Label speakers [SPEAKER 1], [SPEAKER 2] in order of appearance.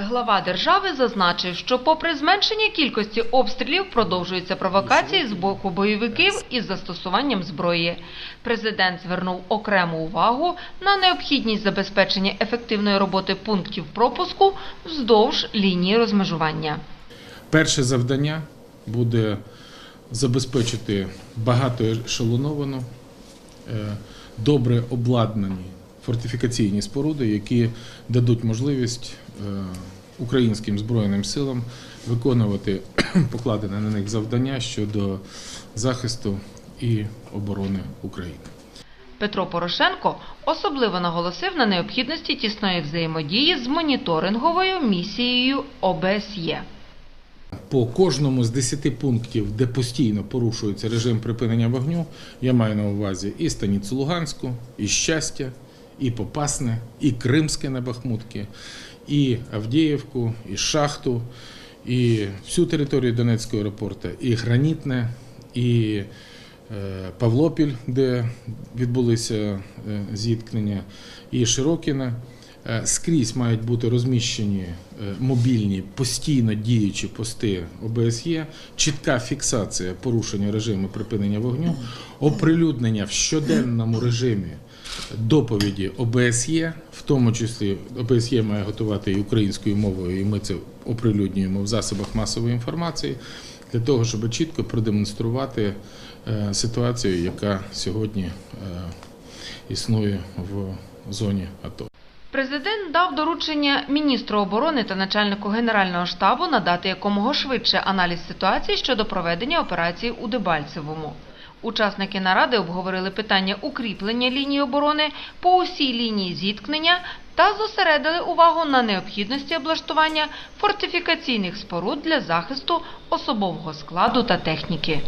[SPEAKER 1] Глава держави зазначив, що попри зменшення кількості обстрілів продовжуються провокації з боку бойовиків із застосуванням зброї. Президент звернув окрему увагу на необхідність забезпечення ефективної роботи пунктів пропуску вздовж лінії розмежування.
[SPEAKER 2] Перше завдання буде забезпечити багатоешелоновану, е, добре обладнані фортифікаційні споруди, які дадуть можливість е, українським збройним силам виконувати покладене на них завдання щодо захисту і оборони України.
[SPEAKER 1] Петро Порошенко особливо наголосив на необхідності тісної взаємодії з моніторинговою місією ОБСЄ.
[SPEAKER 2] По кожному з 10 пунктів, де постійно порушується режим припинення вогню, я маю на увазі і Станіцу Луганську, і Щастя, і Попасне, і Кримське на Бахмутки, і Авдіївку, і Шахту, і всю територію Донецького аеропорту, і Гранітне, і е, Павлопіль, де відбулися е, зіткнення, і Широкіне. Е, Скрізь мають бути розміщені е, мобільні постійно діючі пости ОБСЄ, чітка фіксація порушення режиму припинення вогню, оприлюднення в щоденному режимі доповіді ОБСЄ, в тому числі ОБСЄ має готувати і українською мовою, і ми це оприлюднюємо в засобах масової інформації для того, щоб чітко продемонструвати е, ситуацію, яка сьогодні існує в зоні АТО.
[SPEAKER 1] Президент дав доручення міністру оборони та начальнику Генерального штабу надати якомога швидше аналіз ситуації щодо проведення операції у Дебальцевому. Учасники наради обговорили питання укріплення лінії оборони по усій лінії зіткнення та зосередили увагу на необхідності облаштування фортифікаційних споруд для захисту особового складу та техніки.